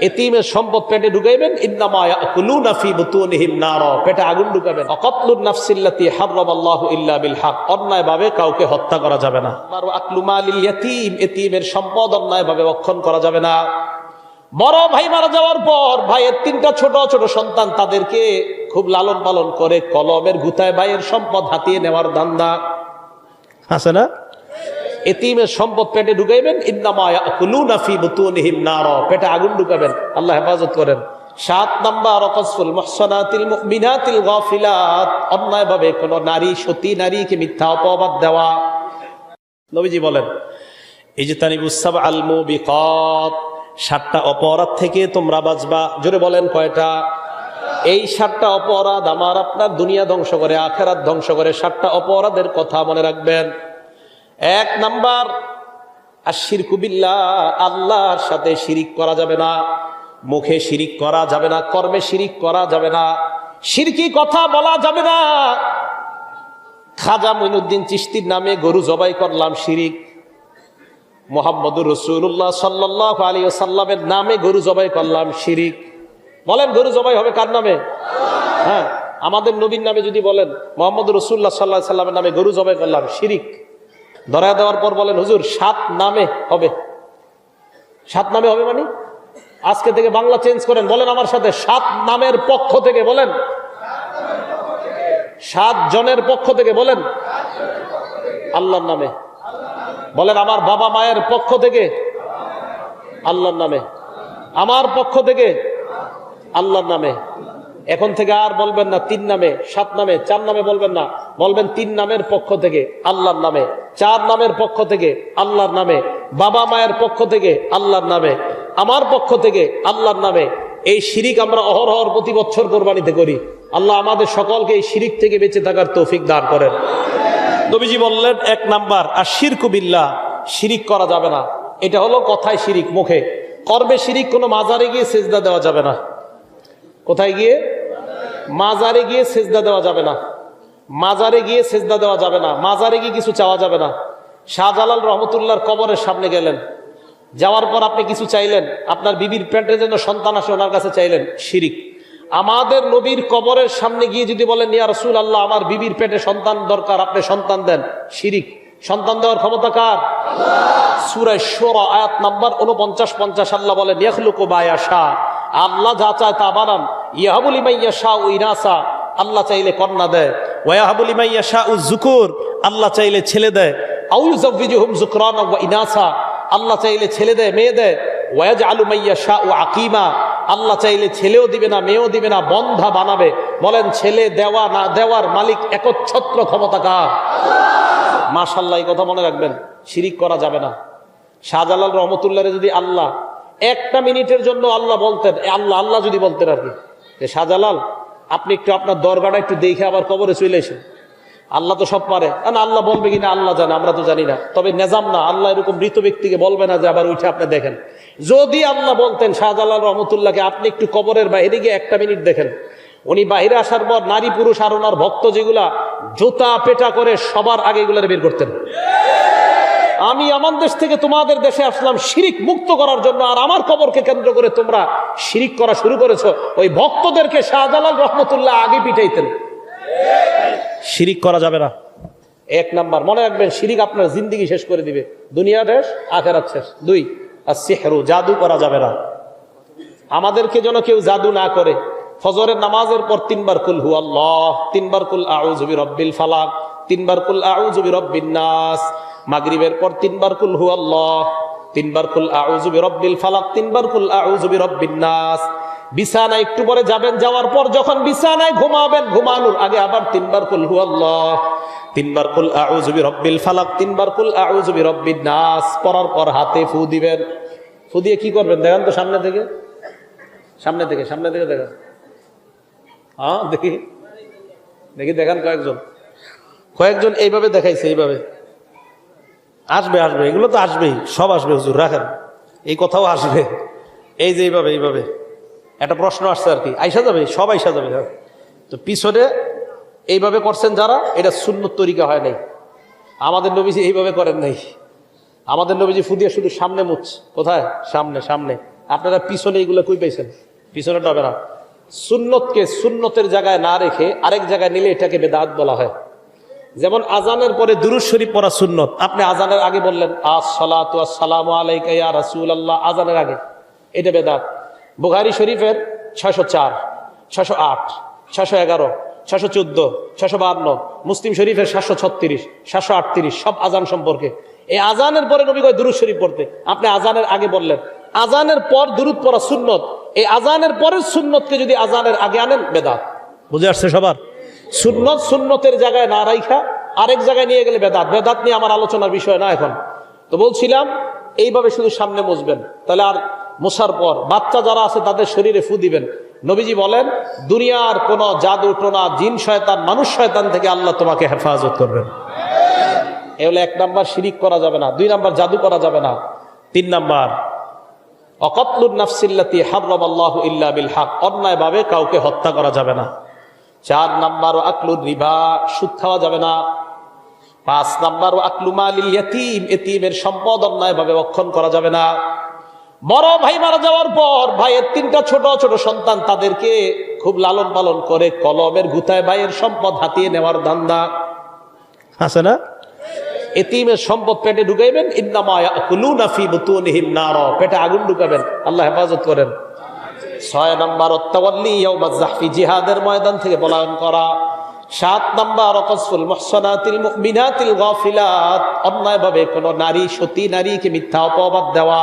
এতিমের সম্পদ পেটে ঢুকাইবেন পেটে আগুন ঢুকাবেন। ইল্লা বিল কাউকে হত্যা করা যাবে না। এতিমের সম্পদ করা যাবে না। ভাই মারা যাওয়ার পর ভাইয়ের তিনটা ছোট ছোট সন্তান তাদেরকে খুব লালন পালন করে কলমের গুতায় ভাইয়ের সম্পদ হাতিয়ে নেওয়ার দান্দা আছে না? এতিমের সম্পদ পেটে ঢুকাইবেন পেটে আগুন ঢুকাবেন। আল্লাহ হেফাজত করেন। সাত নাম্বার, অকসফুল মুহসানাতিল মুমিনাতিল গাফিলাত। অন্যায়ভাবে কোন নারী, সতী নারীকে মিথ্যা অপবাদ দেওয়া। নবীজি বলেন এই যে তানিবুসাব আল মুবিকাত। সাতটা অপরাধ থেকে তোমরা বাঁচবা। জোরে বলেন কয়টা? এই সাতটা অপরাধ আমার আপনার দুনিয়া ধ্বংস করে, আখেরাত ধ্বংস করে। সাতটা অপরাধের কথা মনে রাখবেন। এক নাম্বার আর শিরকুবিল্লা আল্লাহর সাথে শিরিক করা যাবে না। মুখে শিরিক করা যাবে না, কর্মে শিরিক করা যাবে না। শিরকি কথা বলা যাবে না। খাজা মইনুদ্দিন চিস্তির নামে গরু জবাই করলাম শিরিক। মোহাম্মদুর রসুল্লাহ সাল্লাহ আলী সাল্লামের নামে গরু জবাই করলাম শিরিক। বলেন, গরু জবাই হবে কার নামে? হ্যাঁ আমাদের নবীর নামে যদি বলেন মোহাম্মদ রসুল্লাহ সাল্লাহ সাল্লামের নামে গরু জবাই করলাম শিরিক। ধরা দেওয়ার পর বলেন, হুজুর, সাত নামে হবে। সাত নামে হবে মানে? আজকে থেকে বাংলা চেঞ্জ করেন, বলেন আমার সাথে, সাত নামের পক্ষ থেকে বলেন। সাত জনের পক্ষ থেকে বলেন। আল্লাহর নামে। বলেন, আমার বাবা মায়ের পক্ষ থেকে। আল্লাহর নামে। আমার পক্ষ থেকে? আল্লাহর নামে। এখন থেকে আর বলবেন না, তিন নামে, সাত নামে, চার নামে বলবেন না। বলবেন, তিন নামের পক্ষ থেকে, আল্লাহর নামে। চার নামের পক্ষ থেকে আল্লাহর নামে, বাবা মায়ের পক্ষ থেকে আল্লাহর নামে, আমার পক্ষ থেকে আল্লাহর নামে এই শিরিক আমরা অহরহর প্রতি বছর কোরবানিতে করি। আল্লাহ আমাদের সকলকে এই শিরিক থেকে বেঁচে থাকার তৌফিক দান করেন। নবীজি বললেন, এক নাম্বার, আর শিরকুবিল্লা শিরিক করা যাবে না। এটা হলো কথায় শিরিক মুখে। কর্মে শিরিক কোনো মাজারে গিয়ে সেজদা দেওয়া যাবে না। কোথায় গিয়ে? মাজারে গিয়ে সেজদা দেওয়া যাবে না। মাজারে গিয়ে সেজদা দেওয়া যাবে না, মাজারে গিয়ে কিছু চাওয়া যাবে না। শাহজালাল রহমতুল্লাহর কবরের সামনে গেলেন। যাওয়ার পর আপনি কিছু চাইলেন, আপনার বিবির পেটের জন্য সন্তান আসে ওনার কাছে চাইলেন, শিরিক। আমাদের নবীর কবরের সামনে গিয়ে যদি বলেন, ইয়া রসুল আল্লাহ আমার বিবির পেটে সন্তান দরকার, আপনি সন্তান দেন। শিরিক। সন্তান দেওয়ার ক্ষমতা কার? সুরায় সোরা আয়াত নাম্বার উনপঞ্চাশ পঞ্চাশ, আল্লাহ বলেন, ইয়াখলুকু বায়া শাহ আল্লাহ যা চায় তা বানান। ইয়াহাবুল ইমাইয়া শাহ ইনাসা। আল্লাহ চাইলে কন্যা দেয়। ওয়াহাবুল ইমাইয়া শাহ জুকুর আল্লাহ চাইলে ছেলে দেয়। জুকরান ইনাসা, আল্লাহ চাইলে ছেলে দেয়, মেয়ে দেয়। ওয়াজ আলু মাইয়া শাহ ও আকিমা, আল্লাহ চাইলে ছেলেও দিবে না, মেয়েও দিবে না, বন্ধা বানাবে। বলেন, ছেলে দেওয়া না দেওয়ার মালিক একচ্ছত্র ক্ষমতা কার? মাশাল্লাহ এই কথা মনে রাখবেন, শিরিক করা যাবে না। শাহজালাল রহমতুল্লাহ যদি আল্লাহ, একটা মিনিটের জন্য আল্লাহ বলতেন আল্লাহ আল্লাহ যদি বলতেন আর কি। শাহজালাল আপনি একটু আপনার দরগাটা একটু দেখে আবার কবরে চলে এসেন আল্লাহ তো সব পারে। না আল্লাহ বলবে কিনা আল্লাহ জানে, আমরা তো জানি না। তবে নেজাম না, আল্লাহ এরকম মৃত ব্যক্তিকে বলবে না যে আবার উঠে আপনি দেখেন। যদি আল্লাহ বলতেন, শাহজালাল রহমতুল্লাহকে আপনি একটু কবরের বাইরে গিয়ে একটা মিনিট দেখেন। উনি বাইরে আসার পর নারী পুরুষ আর ওনার ভক্ত যেগুলা জুতা পেটা করে সবার আগে এগুলার বের করতেন। আমি আমার দেশ থেকে তোমাদের দেশে আসলাম শিরিক মুক্ত করার জন্য আর আমার কবরকে কেন্দ্র করে তোমরা শিরিক করা শুরু করেছ। ওই ভক্তদেরকে শাহজালাল রহমতুল্লাহ আগে পিটাইতেন। শিরিক করা যাবে না। এক নাম্বার মনে রাখবেন শিরিক আপনার জিন্দিগি শেষ করে দিবে। দুনিয়া শেষ আখেরাত শেষ। দুই আর সেহরু জাদু করা যাবে না। আমাদেরকে যেন কেউ জাদু না করে। ফজরের নামাজের পর তিনবার কুল হু আল্লাহ তিনবার কুল আউজবি রব্বিল ফালাক তিনবার কুল আউজবি রব্বিন নাস মাগরিবের পর তিনবার কুল হু আল্লাহ, তিনবার কুল আউজবি রব্বিল ফালাক, তিনবার কুল আউজবি রব্বিন নাস। বিছানায় একটু পরে যাবেন, যাওয়ার পর যখন বিছানায় ঘুমাবেন, ঘুমানোর আগে আবার তিনবার কুল হু আল্লাহ, তিনবার কুল আউজবি রব্বিল ফালাক, তিনবার কুল আউজবি রব্বিন নাস। পরার পর হাতে ফু দিবেন। ফু দিয়ে কি করবেন? দেখেন তো সামনে থেকে। সামনে থেকে সামনে থেকে দেখেন। হ্যাঁ দেখি। দেখি, দেখান কয়েকজন। কয়েকজন এইভাবে দেখাইছে, এইভাবে। আসবে আসবে, এগুলো তো আসবেই, সব আসবে হুজুর, রাখেন। এই কথাও আসবে। এই যে এইভাবে এইভাবে। একটা প্রশ্ন আসছে আর কি, আইসা যাবে? সব আইসা যাবে হ্যাঁ। তো পিছনে এইভাবে করছেন যারা, এটা শূন্য তরিকা হয় নাই। আমাদের নবীজি এইভাবে করেন নাই। আমাদের নবীজি ফুদিয়ে শুধু সামনে মুছ। কোথায়? সামনে সামনে। আপনারা পিছনে এইগুলো কই পাইছেন? পিছনেটা হবে না। সুন্নতকে সুন্নতের জায়গায় না রেখে আরেক জায়গায় নিলে এটাকে বেদাত বলা হয়। যেমন আজানের পরে দুরুজ শরীফ পড়া সুন্নত। আপনি আজানের আগে বললেন, আসসালাতু আসসালামু আলাইকা ইয়া রাসূলুল্লাহ। আজানের আগে। এটা বেদাত। বুখারী শরীফের ছয়শো চার ছশো আট ছশো এগারো ছশো চোদ্দ ছশো বাহান্ন, মুসলিম শরীফের সাতশো ছত্রিশ, সাতশো আটত্রিশ, সব আজান সম্পর্কে। এই আজানের পরে নবী কয় দুরুদ শরীফ পড়তে। আপনি আজানের আগে বললেন। আজানের পর দুরুদ পড়া সুন্নত। এই আজানের পরের সুন্নতকে যদি আজানের আগে আনেন, বেদাত। বুঝে আসছে সবার? সুন্নত সুন্নতের জায়গায় না রাইখা, আরেক জায়গায় নিয়ে গেলে বেদাত। বেদাত নিয়ে আমার আলোচনার বিষয় না এখন। তো বলছিলাম, এইভাবে শুধু সামনে মুছবেন। তাহলে আর মোছার পর বাচ্চা যারা আছে তাদের শরীরে ফু দিবেন। নবীজি বলেন, দুনিয়ার কোন জাদু টোনা জিন শয়তান, মানুষ শয়তান থেকে আল্লাহ তোমাকে হেফাজত করবেন। এ হলো এক নাম্বার শিরিক করা যাবে না, দুই নাম্বার জাদু করা যাবে না। তিন নাম্বার অকতলুর নাফসিল্লাতি হাবরাম আল্লাহ ইল্লা বিল হক, অন্যায়ভাবে কাউকে হত্যা করা যাবে না। চার নাম্বার ও আকলুর রিবা সুদ খাওয়া যাবে না। পাঁচ নাম্বার ও আকলু মালিল ইয়াতিম এতিমের সম্পদ অন্যায়ভাবে রক্ষণ করা যাবে না। বড় ভাই মারা যাওয়ার পর ভাইয়ের তিনটা ছোট ছোট সন্তান তাদেরকে খুব লালন পালন করে কলমের গুতায় ভাইয়ের সম্পদ হাতিয়ে নেওয়ার ধান্দা। আছে না? এতিমের সম্পদ পেটে ঢুকাইবেন পেটে আগুন ঢুকাবেন আল্লাহ হেফাজত করেন। ছয় নম্বর অত্তাওয়াল্লি জাহফি জিহাদের ময়দান থেকে পলায়ন করা। সাত নম্বর, অকসফুল মহসনাতিল মুমিনাতিল গাফিলাত, অন্যায়ভাবে কোনো নারী, সতী নারীকে মিথ্যা অপবাদ দেওয়া।